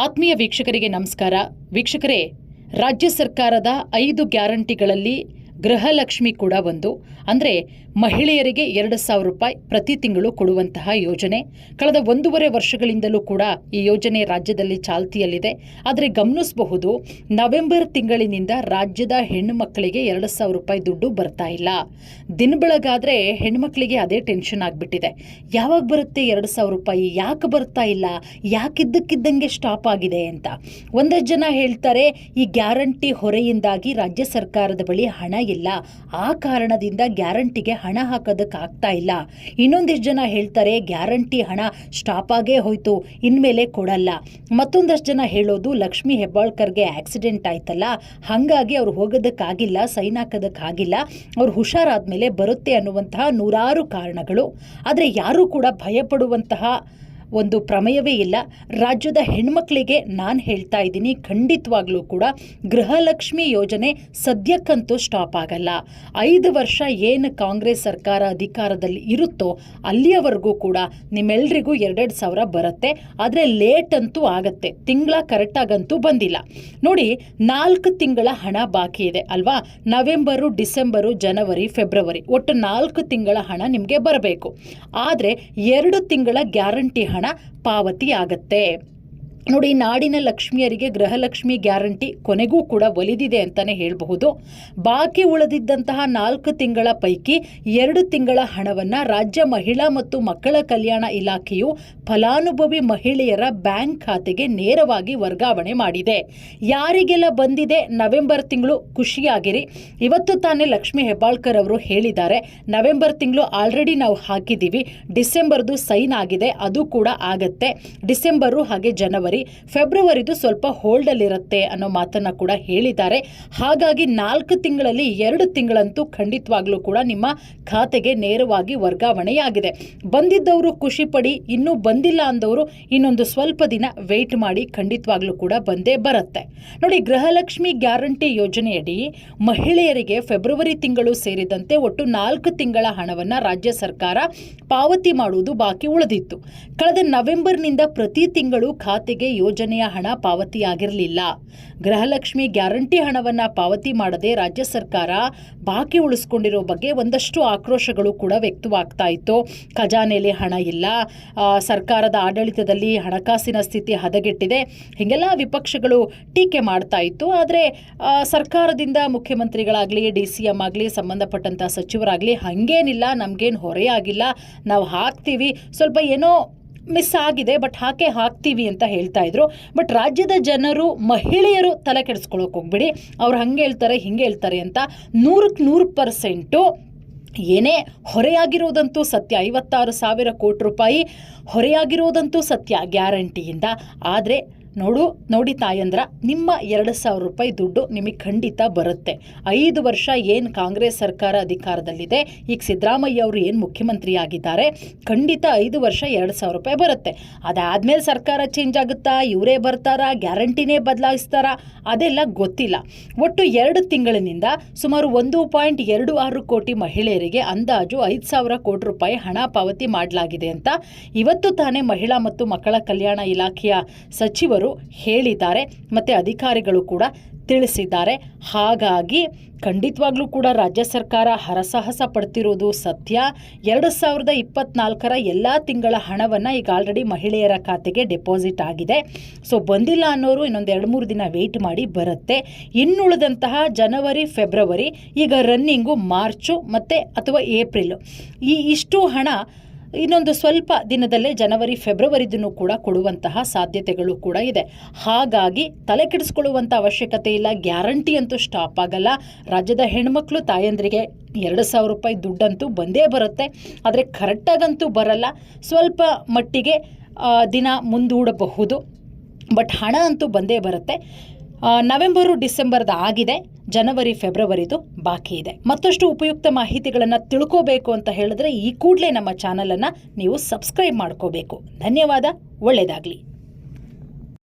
ಆತ್ಮೀಯ ವೀಕ್ಷಕರಿಗೆ ನಮಸ್ಕಾರ. ವೀಕ್ಷಕರೇ ರಾಜ್ಯ ಸರ್ಕಾರದ ಐದು ಗ್ಯಾರಂಟಿಗಳಲ್ಲಿ ಗೃಹಲಕ್ಷ್ಮಿ ಕೂಡ ಒಂದು. ಅಂದರೆ ಮಹಿಳೆಯರಿಗೆ ಎರಡು ಸಾವಿರ ರೂಪಾಯಿ ಪ್ರತಿ ತಿಂಗಳು ಕೊಡುವಂತಹ ಯೋಜನೆ. ಕಳೆದ ಒಂದೂವರೆ ವರ್ಷಗಳಿಂದಲೂ ಕೂಡ ಈ ಯೋಜನೆ ರಾಜ್ಯದಲ್ಲಿ ಚಾಲ್ತಿಯಲ್ಲಿದೆ. ಆದರೆ ಗಮನಿಸಬಹುದು, ನವೆಂಬರ್ ತಿಂಗಳಿನಿಂದ ರಾಜ್ಯದ ಹೆಣ್ಣು ಮಕ್ಕಳಿಗೆ ಎರಡು ಸಾವಿರ ರೂಪಾಯಿ ದುಡ್ಡು ಬರ್ತಾ ಇಲ್ಲ. ದಿನ ಬೆಳಗಾದರೆ ಹೆಣ್ಮಕ್ಳಿಗೆ ಅದೇ ಟೆನ್ಷನ್ ಆಗಿಬಿಟ್ಟಿದೆ. ಯಾವಾಗ ಬರುತ್ತೆ ಎರಡು ಸಾವಿರ ರೂಪಾಯಿ? ಯಾಕೆ ಬರ್ತಾ ಇಲ್ಲ? ಯಾಕಿದ್ದಕ್ಕಿದ್ದಂಗೆ ಸ್ಟಾಪ್ ಆಗಿದೆ ಅಂತ. ಒಂದಷ್ಟು ಜನ ಹೇಳ್ತಾರೆ, ಈ ಗ್ಯಾರಂಟಿ ಹೊರೆಯಿಂದಾಗಿ ರಾಜ್ಯ ಸರ್ಕಾರದ ಬಳಿ ಹಣ ಇಲ್ಲ. ಆ ಕಾರಣದಿಂದ ಗ್ಯಾರಂಟಿಗೆ ಹಾಕೋದಕ್ಕೆ ಆಗ್ತಾ ಇಲ್ಲ. ಇನ್ನೊಂದಿಷ್ಟು ಜನ ಹೇಳ್ತಾರೆ, ಗ್ಯಾರಂಟಿ ಹಣ ಸ್ಟಾಪ್ ಆಗೇ ಹೋಯ್ತು, ಇನ್ಮೇಲೆ ಕೊಡಲ್ಲ. ಮತ್ತೊಂದಷ್ಟು ಜನ ಹೇಳೋದು, ಲಕ್ಷ್ಮಿ ಹೆಬ್ಬಾಳ್ಕರ್ಗೆ ಆಕ್ಸಿಡೆಂಟ್ ಆಯ್ತಲ್ಲ, ಹಾಗಾಗಿ ಅವ್ರು ಹೋಗೋದಕ್ಕಾಗಿಲ್ಲ ಸೈನ್ ಹಾಕೋದಕ್ಕಾಗಿಲ್ಲ ಅವ್ರು ಹುಷಾರಾದ್ಮೇಲೆ ಬರುತ್ತೆ ಅನ್ನುವಂತಹ ನೂರಾರು ಕಾರಣಗಳು. ಆದರೆ ಯಾರೂ ಕೂಡ ಭಯಪಡುವಂತಹ ಒಂದು ಪ್ರಮೇಯವೇ ಇಲ್ಲ. ರಾಜ್ಯದ ಹೆಣ್ಮಕ್ಳಿಗೆ ನಾನು ಹೇಳ್ತಾ ಇದ್ದೀನಿ, ಖಂಡಿತವಾಗ್ಲೂ ಕೂಡ ಗೃಹಲಕ್ಷ್ಮಿ ಯೋಜನೆ ಸದ್ಯಕ್ಕಂತೂ ಸ್ಟಾಪ್ ಆಗಲ್ಲ. ಐದು ವರ್ಷ ಏನು ಕಾಂಗ್ರೆಸ್ ಸರ್ಕಾರ ಅಧಿಕಾರದಲ್ಲಿ ಇರುತ್ತೋ ಅಲ್ಲಿಯವರೆಗೂ ಕೂಡ ನಿಮ್ಮೆಲ್ಲರಿಗೂ ಎರಡೆರಡು ಸಾವಿರ ಬರುತ್ತೆ. ಆದರೆ ಲೇಟ್ ಅಂತೂ ಆಗತ್ತೆ. ತಿಂಗಳ ಕರೆಕ್ಟಾಗಂತೂ ಬಂದಿಲ್ಲ. ನೋಡಿ, ನಾಲ್ಕು ತಿಂಗಳ ಹಣ ಬಾಕಿ ಇದೆ ಅಲ್ವಾ? ನವೆಂಬರು, ಡಿಸೆಂಬರು, ಜನವರಿ, ಫೆಬ್ರವರಿ. ಒಟ್ಟು ನಾಲ್ಕು ತಿಂಗಳ ಹಣ ನಿಮಗೆ ಬರಬೇಕು. ಆದರೆ ಎರಡು ತಿಂಗಳ ಗ್ಯಾರಂಟಿ ಹಣ ಪಾವತಿ ಆಗತ್ತೆ ನೋಡಿ, ನಾಡಿನ ಲಕ್ಷ್ಮಿಯರಿಗೆ ಗೃಹಲಕ್ಷ್ಮಿ ಗ್ಯಾರಂಟಿ ಕೊನೆಗೂ ಕೂಡ ಒಲಿದಿದೆ ಅಂತಾನೆ ಹೇಳಬಹುದು. ಬಾಕಿ ಉಳಿದಿದ್ದಂತಹ ನಾಲ್ಕು ತಿಂಗಳ ಪೈಕಿ ಎರಡು ತಿಂಗಳ ಹಣವನ್ನ ರಾಜ್ಯ ಮಹಿಳಾ ಮತ್ತು ಮಕ್ಕಳ ಕಲ್ಯಾಣ ಇಲಾಖೆಯು ಫಲಾನುಭವಿ ಮಹಿಳೆಯರ ಬ್ಯಾಂಕ್ ಖಾತೆಗೆ ನೇರವಾಗಿ ವರ್ಗಾವಣೆ ಮಾಡಿದೆ. ಯಾರಿಗೆಲ್ಲ ಬಂದಿದೆ ನವೆಂಬರ್ ತಿಂಗಳು ಖುಷಿಯಾಗಿರಿ. ಇವತ್ತು ತಾನೇ ಲಕ್ಷ್ಮಿ ಹೆಬ್ಬಾಳ್ಕರ್ ಅವರು ಹೇಳಿದ್ದಾರೆ, ನವೆಂಬರ್ ತಿಂಗಳು ಆಲ್ರೆಡಿ ನಾವು ಹಾಕಿದ್ದೀವಿ, ಡಿಸೆಂಬರ್ದು ಸೈನ್ ಆಗಿದೆ, ಅದು ಕೂಡ ಆಗತ್ತೆ. ಡಿಸೆಂಬರು ಹಾಗೆ ಜನವರಿ ಫೆಬ್ರವರಿದು ಸ್ವಲ್ಪ ಹೋಲ್ಡಲ್ಲಿರುತ್ತೆ ಅನ್ನೋ ಮಾತನ್ನ ಕೂಡ ಹೇಳಿದ್ದಾರೆ. ಹಾಗಾಗಿ ನಾಲ್ಕು ತಿಂಗಳಲ್ಲಿ ಎರಡು ತಿಂಗಳಂತೂ ಖಂಡಿತವಾಗ್ಲೂ ಕೂಡ ನಿಮ್ಮ ಖಾತೆಗೆ ನೇರವಾಗಿ ವರ್ಗಾವಣೆಯಾಗಿದೆ. ಬಂದಿದ್ದವರು ಖುಷಿ ಪಡಿ ಇನ್ನೂ ಬಂದಿಲ್ಲ ಅಂದವರು ಇನ್ನೊಂದು ಸ್ವಲ್ಪ ದಿನ ವೆಯ್ಟ್ ಮಾಡಿ ಖಂಡಿತವಾಗ್ಲೂ ಕೂಡ ಬಂದೇ ಬರುತ್ತೆ. ನೋಡಿ, ಗೃಹಲಕ್ಷ್ಮಿ ಗ್ಯಾರಂಟಿ ಯೋಜನೆಯಡಿ ಮಹಿಳೆಯರಿಗೆ ಫೆಬ್ರವರಿ ತಿಂಗಳು ಸೇರಿದಂತೆ ಒಟ್ಟು ನಾಲ್ಕು ತಿಂಗಳ ಹಣವನ್ನ ರಾಜ್ಯ ಸರ್ಕಾರ ಪಾವತಿ ಮಾಡುವುದು ಬಾಕಿ ಉಳಿದಿತ್ತು. ಕಳೆದ ನವೆಂಬರ್ನಿಂದ ಪ್ರತಿ ತಿಂಗಳು ಖಾತೆಗೆ ಯೋಜನೆಯ ಹಣ ಪಾವತಿಯಾಗಿರಲಿಲ್ಲ. ಗೃಹಲಕ್ಷ್ಮಿ ಗ್ಯಾರಂಟಿ ಹಣವನ್ನು ಪಾವತಿ ಮಾಡದೆ ರಾಜ್ಯ ಸರ್ಕಾರ ಬಾಕಿ ಉಳಿಸ್ಕೊಂಡಿರೋ ಬಗ್ಗೆ ಒಂದಷ್ಟು ಆಕ್ರೋಶಗಳು ಕೂಡ ವ್ಯಕ್ತವಾಗ್ತಾ ಇತ್ತು. ಖಜಾನೆಯಲ್ಲಿ ಹಣ ಇಲ್ಲ. ಸರ್ಕಾರದ ಆಡಳಿತದಲ್ಲಿ ಹಣಕಾಸಿನ ಸ್ಥಿತಿ ಹದಗೆಟ್ಟಿದೆ. ಹೀಗೆಲ್ಲ ವಿಪಕ್ಷಗಳು ಟೀಕೆ ಮಾಡ್ತಾ ಇತ್ತು. ಆದರೆ ಸರ್ಕಾರದಿಂದ ಮುಖ್ಯಮಂತ್ರಿಗಳಾಗಲಿ, ಡಿ ಸಿ ಎಂ ಆಗಲಿ ಸಂಬಂಧಪಟ್ಟಂಥ ಸಚಿವರಾಗಲಿ, ಹಾಗೇನಿಲ್ಲ, ನಮಗೇನು ಹೊರೆಯಾಗಿಲ್ಲ ನಾವು ಹಾಕ್ತೀವಿ. ಸ್ವಲ್ಪ ಏನೋ ಮಿಸ್ ಆಗಿದೆ, ಬಟ್ ಹಾಕೆ ಹಾಕ್ತೀವಿ ಅಂತ ಹೇಳ್ತಾ ಇದ್ರು. ಬಟ್ ರಾಜ್ಯದ ಜನರು, ಮಹಿಳೆಯರು ತಲೆ ಕೆಡಿಸ್ಕೊಳಕ್ ಹೋಗ್ಬಿಡಿ. ಅವ್ರು ಹಂಗೆ ಹೇಳ್ತಾರೆ, ಹಿಂಗೆ ಹೇಳ್ತಾರೆ ಅಂತ ನೂರಕ್ಕೆ ನೂರು ಪರ್ಸೆಂಟು ಏನೇ ಹೊರೆಯಾಗಿರೋದಂತೂ ಸತ್ಯ. ಐವತ್ತಾರು ಸಾವಿರ ಕೋಟಿ ರೂಪಾಯಿ ಹೊರೆಯಾಗಿರೋದಂತೂ ಸತ್ಯ ಗ್ಯಾರಂಟಿಯಿಂದ. ಆದರೆ ನೋಡು, ನೋಡಿ ತಾಯಂದ್ರ, ನಿಮ್ಮ ಎರಡು ಸಾವಿರ ರೂಪಾಯಿ ದುಡ್ಡು ನಿಮಗೆ ಖಂಡಿತ ಬರುತ್ತೆ. ಐದು ವರ್ಷ ಏನು ಕಾಂಗ್ರೆಸ್ ಸರ್ಕಾರ ಅಧಿಕಾರದಲ್ಲಿದೆ, ಈಗ ಸಿದ್ದರಾಮಯ್ಯ ಅವರು ಏನು ಮುಖ್ಯಮಂತ್ರಿ ಆಗಿದ್ದಾರೆ ಖಂಡಿತ ಐದು ವರ್ಷ ಎರಡು ಸಾವಿರ ರೂಪಾಯಿ ಬರುತ್ತೆ. ಅದಾದಮೇಲೆ ಸರ್ಕಾರ ಚೇಂಜ್ ಆಗುತ್ತಾ, ಇವರೇ ಬರ್ತಾರಾ, ಗ್ಯಾರಂಟಿನೇ ಬದಲಾಯಿಸ್ತಾರಾ, ಅದೆಲ್ಲ ಗೊತ್ತಿಲ್ಲ. ಒಟ್ಟು ಎರಡು ತಿಂಗಳಿನಿಂದ ಸುಮಾರು ಒಂದು ಪಾಯಿಂಟ್ ಎರಡು ಆರು ಕೋಟಿ ಮಹಿಳೆಯರಿಗೆ ಅಂದಾಜು ಐದು ಸಾವಿರ ಕೋಟಿ ರೂಪಾಯಿ ಹಣ ಪಾವತಿ ಮಾಡಲಾಗಿದೆ ಅಂತ ಇವತ್ತು ತಾನೇ ಮಹಿಳಾ ಮತ್ತು ಮಕ್ಕಳ ಕಲ್ಯಾಣ ಇಲಾಖೆಯ ಸಚಿವರು ಹೇಳಿದ್ದಾರೆ, ಮತ್ತು ಅಧಿಕಾರಿಗಳು ಕೂಡ ತಿಳಿಸಿದ್ದಾರೆ. ಹಾಗಾಗಿ ಖಂಡಿತವಾಗ್ಲೂ ಕೂಡ ರಾಜ್ಯ ಸರ್ಕಾರ ಹರಸಾಹಸ ಪಡ್ತಿರೋದು ಸತ್ಯ. ಎರಡು ಸಾವಿರದ ಇಪ್ಪತ್ನಾಲ್ಕರ ಎಲ್ಲ ತಿಂಗಳ ಹಣವನ್ನು ಈಗ ಆಲ್ರೆಡಿ ಮಹಿಳೆಯರ ಖಾತೆಗೆ ಡೆಪಾಸಿಟ್ ಆಗಿದೆ. ಸೊ ಬಂದಿಲ್ಲ ಅನ್ನೋರು ಇನ್ನೊಂದು ಎರಡು ಮೂರು ದಿನ ವೆಯ್ಟ್ ಮಾಡಿ ಬರುತ್ತೆ. ಇನ್ನುಳಿದಂತಹ ಜನವರಿ, ಫೆಬ್ರವರಿ, ಈಗ ರನ್ನಿಂಗು ಮಾರ್ಚು ಮತ್ತು ಅಥವಾ ಏಪ್ರಿಲ್ ಈ ಇಷ್ಟು ಹಣ ಇನ್ನೊಂದು ಸ್ವಲ್ಪ ದಿನದಲ್ಲೇ ಜನವರಿ, ಫೆಬ್ರವರಿದನ್ನು ಕೂಡ ಕೊಡುವಂತಹ ಸಾಧ್ಯತೆಗಳು ಕೂಡ ಇದೆ. ಹಾಗಾಗಿ ತಲೆ ಕೆಡಿಸ್ಕೊಳ್ಳುವಂಥ ಅವಶ್ಯಕತೆ ಇಲ್ಲ. ಗ್ಯಾರಂಟಿ ಅಂತೂ ಸ್ಟಾಪ್ ಆಗಲ್ಲ. ರಾಜ್ಯದ ಹೆಣ್ಮಕ್ಳು ತಾಯಂದ್ರಿಗೆ ಎರಡು ಸಾವಿರ ರೂಪಾಯಿ ದುಡ್ಡಂತೂ ಬಂದೇ ಬರುತ್ತೆ. ಆದರೆ ಕರೆಕ್ಟಾಗಂತೂ ಬರಲ್ಲ. ಸ್ವಲ್ಪ ಮಟ್ಟಿಗೆ ದಿನ ಮುಂದೂಡಬಹುದು. ಬಟ್ ಹಣ ಅಂತೂ ಬಂದೇ ಬರುತ್ತೆ. ನವೆಂಬರು ಡಿಸೆಂಬರ್ದ ಆಗಿದೆ, ಜನವರಿ ಫೆಬ್ರವರಿದು ಬಾಕಿ ಇದೆ. ಮತ್ತಷ್ಟು ಉಪಯುಕ್ತ ಮಾಹಿತಿಗಳನ್ನು ತಿಳ್ಕೋಬೇಕು ಅಂತ ಹೇಳಿದ್ರೆ ಈ ಕೂಡಲೇ ನಮ್ಮ ಚಾನಲನ್ನು ನೀವು ಸಬ್ಸ್ಕ್ರೈಬ್ ಮಾಡ್ಕೋಬೇಕು. ಧನ್ಯವಾದ ಒಳ್ಳೆಯದಾಗಲಿ